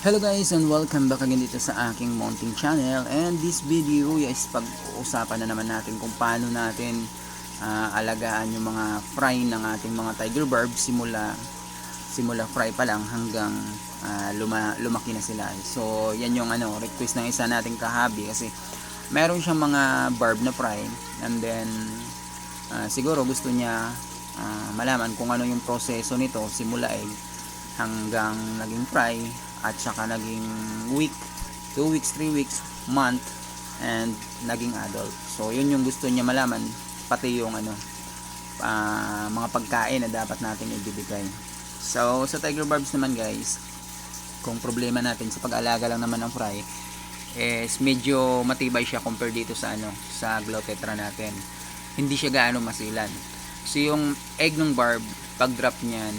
Hello guys and welcome back again dito sa aking mounting channel. And this video is pag-uusapan na naman natin kung paano natin ah, alagaan yung mga fry ng ating mga tiger barb simula simula fry pa lang hanggang ah, luma, lumaki na sila. So yan yung ano request ng isa nating kahabi kasi meron siyang mga barb na fry. And then ah, siguro gusto niya ah, malaman kung ano yung proseso nito simula egg hanggang naging fry at saka naging week 2 weeks, 3 weeks, month and naging adult. So yun yung gusto niya malaman pati yung ano ah, mga pagkain na dapat natin ibibigay. So sa tiger barbs naman guys kung problema natin sa pag-alaga lang naman ng fry is medyo matibay siya compare dito sa ano sa glow tetra natin. Hindi siya gaano masilan. So yung egg ng barb pag drop niyan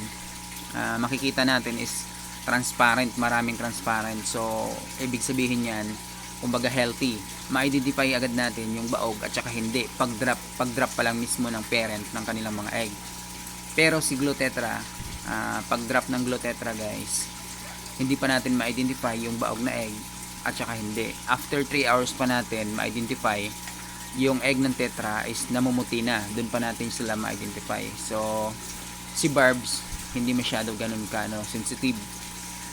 ah, makikita natin is transparent, maraming transparent. So, ibig sabihin yan, kumbaga healthy. Ma-identify agad natin yung baog at saka hindi. Pag drop, pag drop pa lang mismo ng parent ng kanilang mga egg. Pero si Glutetra, ah, pag drop ng Glutetra guys, hindi pa natin ma-identify yung baog na egg at saka hindi. After 3 hours pa natin ma-identify yung egg ng tetra is namumuti na. Doon pa natin sila ma-identify. So, si Barbs, hindi masyado ganun ka no, sensitive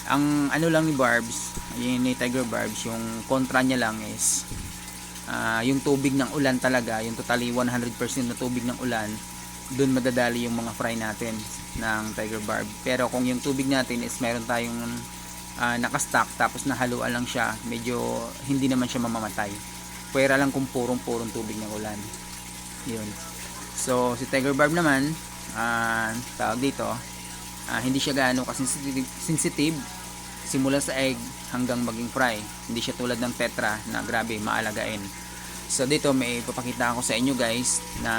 ang ano lang ni Barbs yung ni Tiger Barbs yung kontra niya lang is ah, yung tubig ng ulan talaga yung totally 100% na tubig ng ulan dun madadali yung mga fry natin ng Tiger Barb. Pero kung yung tubig natin is meron tayong ah, nakastock tapos nahaluan lang siya medyo hindi naman siya mamamatay. Pwera lang kung purong purong tubig ng ulan. Yun. So si Tiger Barb naman ah, tawag dito ah, hindi siya gaano kasensitive sensitive simula sa egg hanggang maging fry hindi siya tulad ng tetra na grabe maalagain. So dito may ipapakita ako sa inyo guys na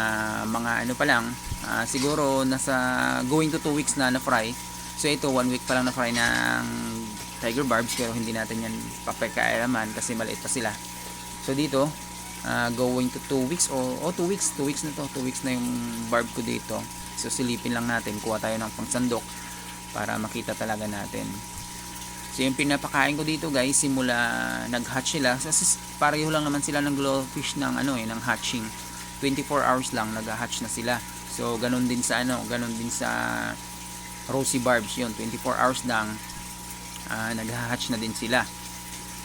mga ano pa lang ah, siguro nasa going to 2 weeks na na fry so ito 1 week pa lang na fry ng tiger barbs pero hindi natin yan papakairaman kasi maliit pa sila. So dito ah, going to 2 weeks o oh, 2 weeks 2 weeks na to 2 weeks na yung barb ko dito. So silipin lang natin kuha tayo ng pangsandok para makita talaga natin so yung pinapakain ko dito guys simula nag-hatch sila. Kasi pareho lang naman sila ng glowfish ng ano eh ng hatching. 24 hours lang nag-hatch na sila. So ganun din sa ano ganun din sa rosy barbs yun. 24 hours lang ah, nag-hatch na din sila.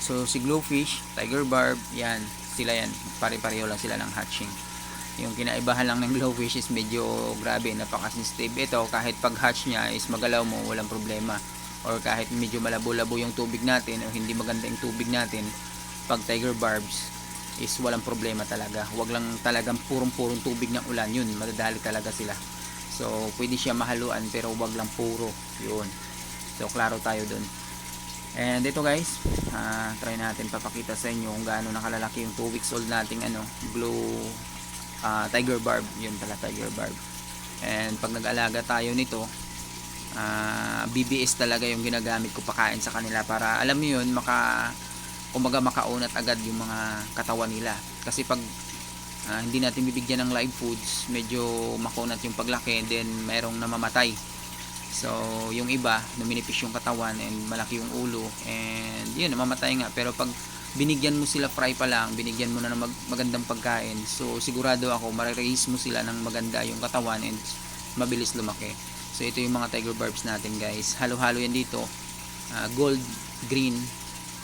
So si glowfish tiger barb yan sila yan. Pare-pareho lang sila ng hatching. Yung kinaibahan lang ng glowfish is medyo grabe napaka-sensitive. Ito kahit pag hatch niya is magalaw mo walang problema or kahit medyo malabo-labo yung tubig natin o hindi maganda yung tubig natin pag tiger barbs is walang problema talaga. Wag lang talagang purong-purong tubig ng ulan yun madadali talaga sila. So pwede siya mahaluan pero wag lang puro yun. So klaro tayo dun. And ito guys ah, try natin papakita sa inyo kung gaano nakalalaki yung 2 weeks old nating ano glow ah, tiger barb. Yun pala tiger barb. And pag nag-alaga tayo nito ah, BBS talaga yung ginagamit ko pakain sa kanila para alam mo yun maka kumbaga makaunat agad yung mga katawan nila. Kasi pag ah, hindi natin bibigyan ng live foods medyo makunat yung paglaki then merong namamatay. So yung iba numinipis yung katawan and malaki yung ulo and yun namamatay nga. Pero pag binigyan mo sila fry pa lang binigyan mo na ng mag- magandang pagkain so sigurado ako mariraise mo sila ng maganda yung katawan and mabilis lumaki so ito yung mga tiger barbs natin guys. Halo halo yan dito. Ah, gold green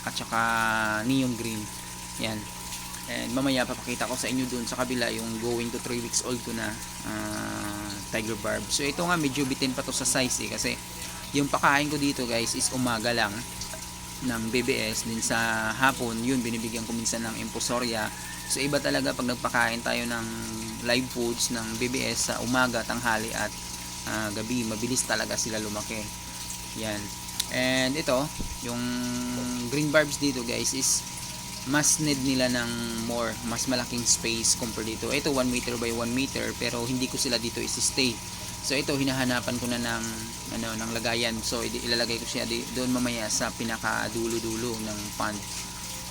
at saka neon green. Yan. And mamaya papakita ko sa inyo dun sa kabila yung going to 3 weeks old ko na ah, tiger barb. So ito nga medyo bitin pa to sa size eh kasi yung pakain ko dito guys is umaga lang ng BBS din sa hapon yun binibigyan ko minsan ng imposoria so iba talaga pag nagpakain tayo ng live foods ng BBS sa umaga, tanghali at ah, gabi mabilis talaga sila lumaki. Yan. And ito yung green barbs dito guys is mas need nila ng more mas malaking space compare dito. Ito 1 meter by 1 meter pero hindi ko sila dito isi-stay. So ito hinahanapan ko na ng ano ng lagayan. So ilalagay ko siya doon mamaya sa pinaka dulo-dulo ng pond.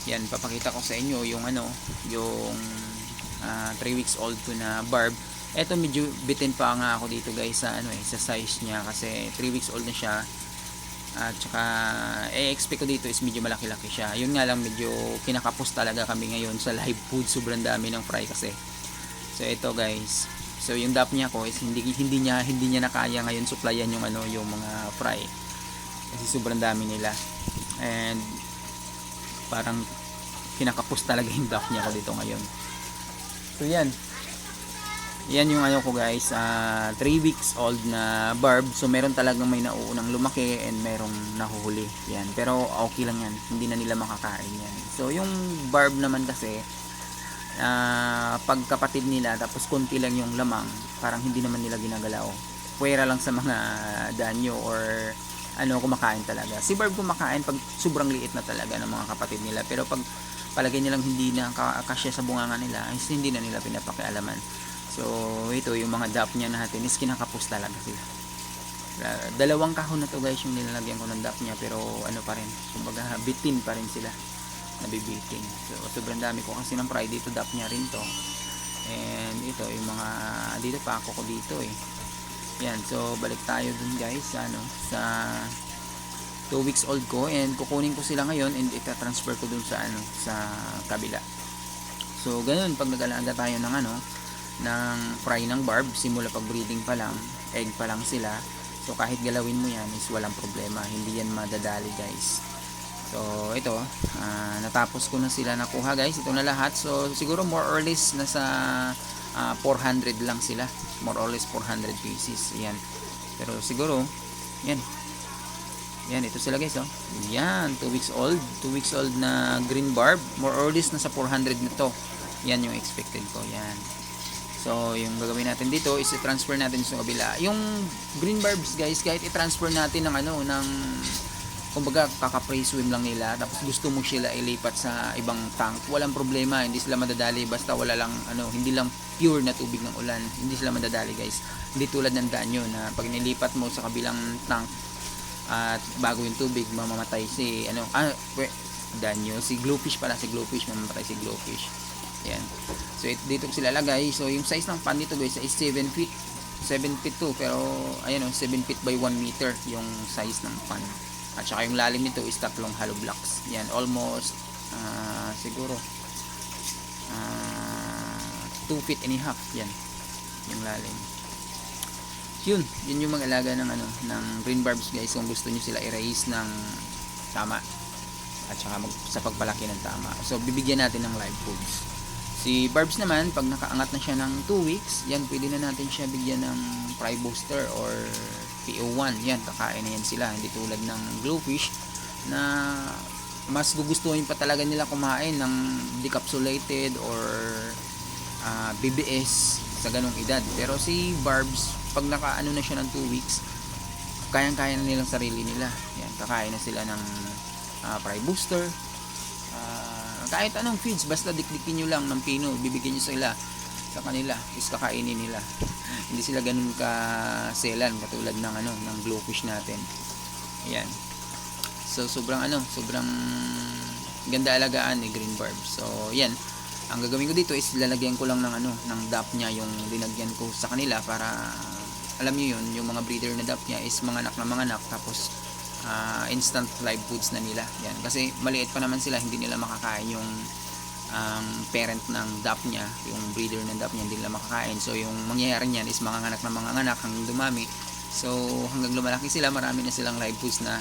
Yan papakita ko sa inyo yung ano yung 3 weeks old ko na barb eto medyo bitin pa nga ako dito guys sa ano eh sa size niya kasi 3 weeks old na siya At saka, eh-expect ko dito is medyo malaki-laki siya. Yun nga lang, medyo kinakapos talaga kami ngayon sa live food. Sobrang dami ng fry kasi. So, ito guys. So, yung dap niya ko is hindi, hindi niya hindi niya na kaya ngayon supplyan yung ano, yung mga fry. Kasi sobrang dami nila. And parang kinakapos talaga yung dap niya ko dito ngayon. So, yan. Yan yung ano ko guys, 3 weeks old na barb. So meron talagang may nauunang lumaki and merong nahuhuli. Yan. Pero okay lang yan. Hindi na nila makakain yan. So yung barb naman kasi ah, pagkapatid nila tapos konti lang yung lamang, parang hindi naman nila ginagalaw. Pwera lang sa mga danyo or ano kumakain talaga. Si barb kumakain pag sobrang liit na talaga ng mga kapatid nila. Pero pag palagay nilang hindi na ka- kasya sa bunganga nila, hindi na nila pinapakialaman. So, ito yung mga dap niya natin is kinakapos talaga sila. Dalawang kahon na to guys yung nilalagyan ko ng dap niya pero ano pa rin, kumbaga bitin pa rin sila. Nabibitin. So, sobrang dami ko kasi ng fry dito dap niya rin to. And ito yung mga dito pa ako ko dito eh. Yan, so balik tayo dun guys sa ano, sa 2 weeks old ko and kukunin ko sila ngayon and ita-transfer ko dun sa ano, sa kabila. So, ganun pag nag-alaga tayo ng ano, ng fry ng barb simula pag breeding pa lang egg pa lang sila. So kahit galawin mo yan is walang problema. Hindi yan madadali guys. So ito ah, natapos ko na sila nakuha guys. Ito na lahat. So siguro more or less nasa ah, 400 lang sila. More or less 400 pieces. Yan pero siguro yan. Yan ito sila guys oh. Yan 2 weeks old. 2 weeks old na green barb. More or less nasa 400 na to. Yan yung expected ko. Yan So, yung gagawin natin dito is i-transfer natin sa kabila. Yung green barbs, guys, kahit i-transfer natin ng ano, ng kumbaga kaka-pre swim lang nila tapos gusto mo sila ilipat sa ibang tank walang problema. Hindi sila madadali basta wala lang ano hindi lang pure na tubig ng ulan. Hindi sila madadali guys. Hindi tulad ng danyo na pag nilipat mo sa kabilang tank at bago yung tubig mamamatay si ano ah we- danyo si glowfish pala si glowfish mamamatay si glowfish yan So it, dito ko sila lagay. So yung size ng pan nito guys is 7 feet. 7 feet to pero ayan oh 7 feet by 1 meter yung size ng pan. At saka yung lalim nito is tatlong hollow blocks. Yan almost ah, siguro ah, 2 feet and a half yan yung lalim. Yun, yun yung mga alaga ng ano ng green barbs guys kung gusto niyo sila i-raise ng tama at saka mag, sa pagpalaki ng tama. So bibigyan natin ng live foods. Si Barbs naman, pag nakaangat na siya ng 2 weeks, yan, pwede na natin siya bigyan ng Fry Booster or PO1. Yan, kakain na yan sila. Hindi tulad ng Glowfish na mas gugustuhin pa talaga nila kumain ng decapsulated or ah, BBS sa ganong edad. Pero si Barbs, pag nakaano na siya ng 2 weeks, kayang-kaya na nilang sarili nila. Yan, kakain na sila ng ah, Fry Booster, kahit anong feeds basta dikdikin nyo lang ng pino bibigyan nyo sila sa kanila is kakainin nila. Hindi sila ganun ka selan katulad ng ano ng glowfish natin. Ayan. So sobrang ano sobrang ganda alagaan ni green barb. So yan ang gagawin ko dito is lalagyan ko lang ng ano ng dap niya yung linagyan ko sa kanila para alam niyo yun yung mga breeder na dap niya is mga anak na mga anak tapos ah, instant live foods na nila. Yan. Kasi maliit pa naman sila, hindi nila makakain yung ang parent ng dap niya, yung breeder ng dap niya, hindi nila makakain. So, yung mangyayari niyan is mga anak ng mga anak hanggang dumami. So, hanggang lumalaki sila, marami na silang live foods na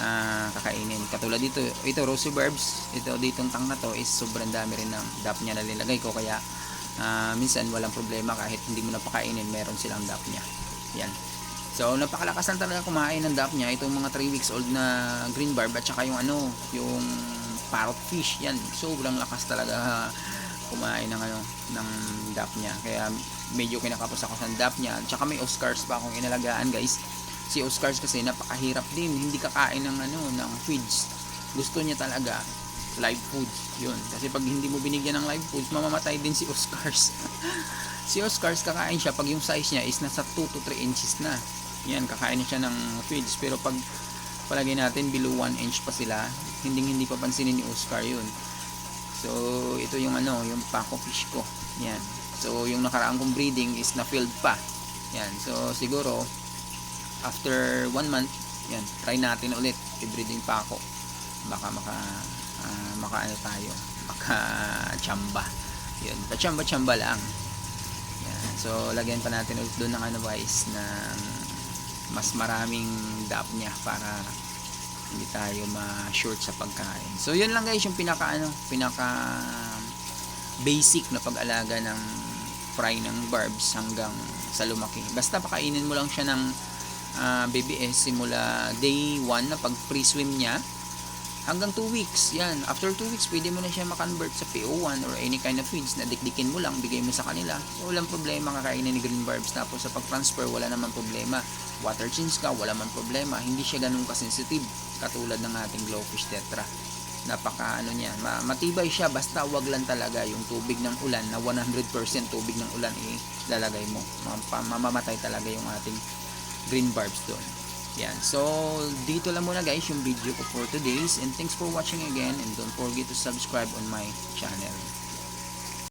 ah, kakainin. Katulad dito, ito, rosy barbs, ito, ditong tang na to is sobrang dami rin ng dap niya na nilagay ko. Kaya, ah, minsan walang problema kahit hindi mo na pakainin, meron silang dap niya. Yan. So, napakalakas lang talaga kumain ng dap niya. Itong mga 3 weeks old na green barb at saka yung ano, yung parrot fish. Yan, sobrang lakas talaga kumain ng ano, ng dap niya. Kaya medyo kinakapos ako sa dap niya. At saka may Oscars pa akong inalagaan, guys. Si Oscars kasi napakahirap din. Hindi kakain ng ano, ng feeds. Gusto niya talaga live foods. Yun. Kasi pag hindi mo binigyan ng live foods, mamamatay din si Oscars. si Oscars kakain siya pag yung size niya is nasa 2 to 3 inches na. Yan, kakain siya ng feeds. Pero pag palagay natin below 1 inch pa sila, hindi hindi papansinin ni Oscar yun. So, ito yung ano, yung Paco fish ko. Yan. So, yung nakaraang kong breeding is na-filled pa. Yan. So, siguro, after 1 month, yan try natin ulit i-breeding pa ako baka maka ah, maka ano tayo maka chamba yun pa-chamba chamba lang yan so lagyan pa natin ulit doon ng ano guys ng mas maraming dap niya para hindi tayo ma-short sa pagkain so yun lang guys yung pinaka ano pinaka basic na pag-alaga ng fry ng barbs hanggang sa lumaki. Basta pakainin mo lang siya ng ah, BBS simula day 1 na pag pre-swim niya hanggang 2 weeks. Yan. After 2 weeks, pwede mo na siya makonvert sa PO1 or any kind of feeds na dikdikin mo lang, bigay mo sa kanila. So, walang problema kakainin ni green barbs. Tapos sa pag-transfer, wala naman problema. Water change ka, wala man problema. Hindi siya ganun kasensitive katulad ng ating glowfish tetra napaka ano niya, ma- matibay siya basta wag lang talaga yung tubig ng ulan na 100% tubig ng ulan ilalagay mo. Ma- mamamatay talaga yung ating green barbs doon. Yan. So, dito lang muna guys yung video ko for today's and thanks for watching again and don't forget to subscribe on my channel.